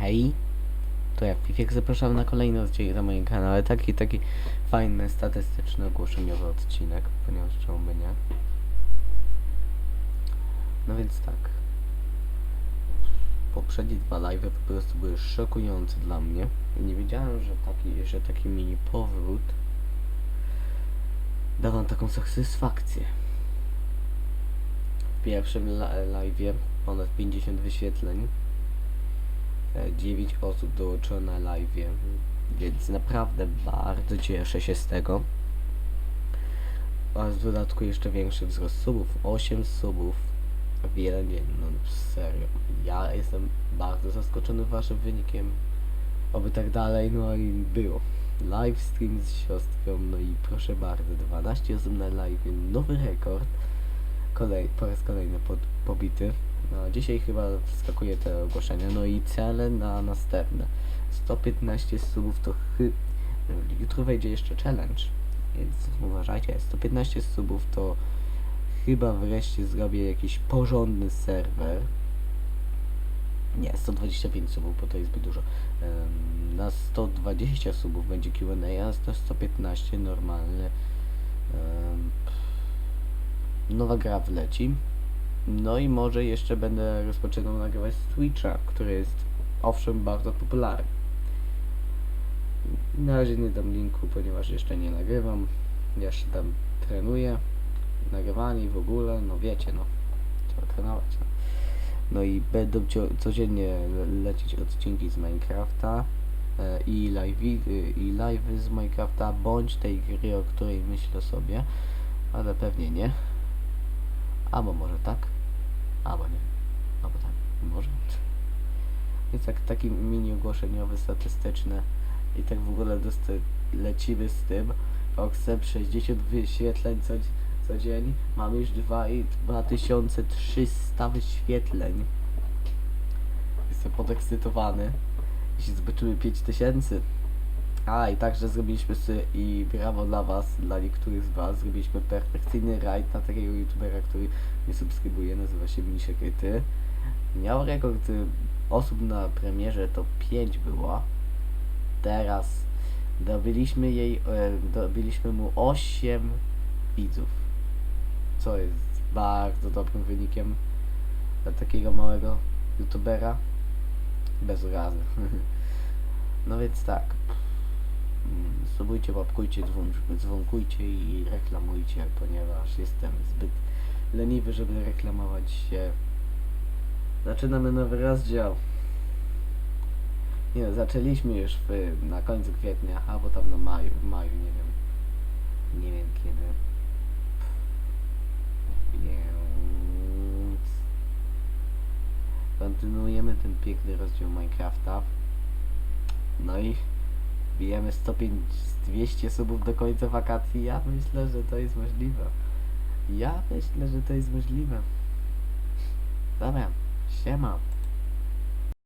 hej. To ja Fifiek zapraszam na kolejny odcinek na moim kanale. Taki, taki fajny, statystyczny, ogłoszeniowy odcinek, ponieważ czemu by nie. No więc tak. Poprzednie dwa live po prostu były szokujące dla mnie. Nie wiedziałem, że taki, że taki mini powrót da wam taką satysfakcję. W pierwszym live ponad 50 wyświetleń. 9 osób dołączyło na live, więc naprawdę bardzo cieszę się z tego. A w dodatku jeszcze większy wzrost subów, 8 subów w jeden dzień, no serio. Ja jestem bardzo zaskoczony waszym wynikiem. Oby tak dalej, no i było. Live stream z siostrą, no i proszę bardzo, 12 osób na live, nowy rekord. Kolej, po raz kolejny pod, pobity. No, dzisiaj chyba wskakuje te ogłoszenia. No i cele na następne. 115 subów to chy... Jutro wejdzie jeszcze challenge, więc uważajcie. 115 subów to chyba wreszcie zrobię jakiś porządny serwer. Nie, 125 subów, bo to jest zbyt dużo. Na 120 subów będzie Q&A, a na 115 normalny. nowa gra wleci. No i może jeszcze będę rozpoczynał nagrywać z Twitcha, który jest owszem bardzo popularny. Na razie nie dam linku, ponieważ jeszcze nie nagrywam. Ja się tam trenuję. Nagrywanie w ogóle, no wiecie, no. Trzeba trenować. No, no i będą codziennie le- lecieć odcinki z Minecrafta e, i live, i live z Minecrafta, bądź tej gry, o której myślę sobie, ale pewnie nie. Albo może tak, albo nie, albo tak, może. Więc jak taki mini ogłoszeniowy, statystyczny i tak w ogóle lecimy z tym. Oksem 60 wyświetleń co, co dzień, mamy już 2 i 2300 wyświetleń. Jestem podekscytowany. Jeśli zobaczymy 5000. A i także zrobiliśmy i brawo dla was, dla niektórych z was, zrobiliśmy perfekcyjny rajd na takiego youtubera, który mnie subskrybuje, nazywa się Misiek Ty. Miał rekord y, osób na premierze, to 5 było. Teraz dobiliśmy jej, e, dobiliśmy mu 8 widzów. Co jest bardzo dobrym wynikiem dla takiego małego youtubera. Bez urazy. no więc tak. Subujcie, łapkujcie, dzwon- dzwonkujcie i reklamujcie, ponieważ jestem zbyt leniwy, żeby reklamować się. Zaczynamy nowy rozdział. Nie, zaczęliśmy już w, na końcu kwietnia, albo tam na maju, w maju, nie wiem. Nie wiem kiedy. Więc kontynuujemy ten piękny rozdział Minecrafta. No i bijemy 105, 200 subów do końca wakacji. Ja myślę, że to jest możliwe. Ja myślę, że to jest możliwe. Dobra, siema.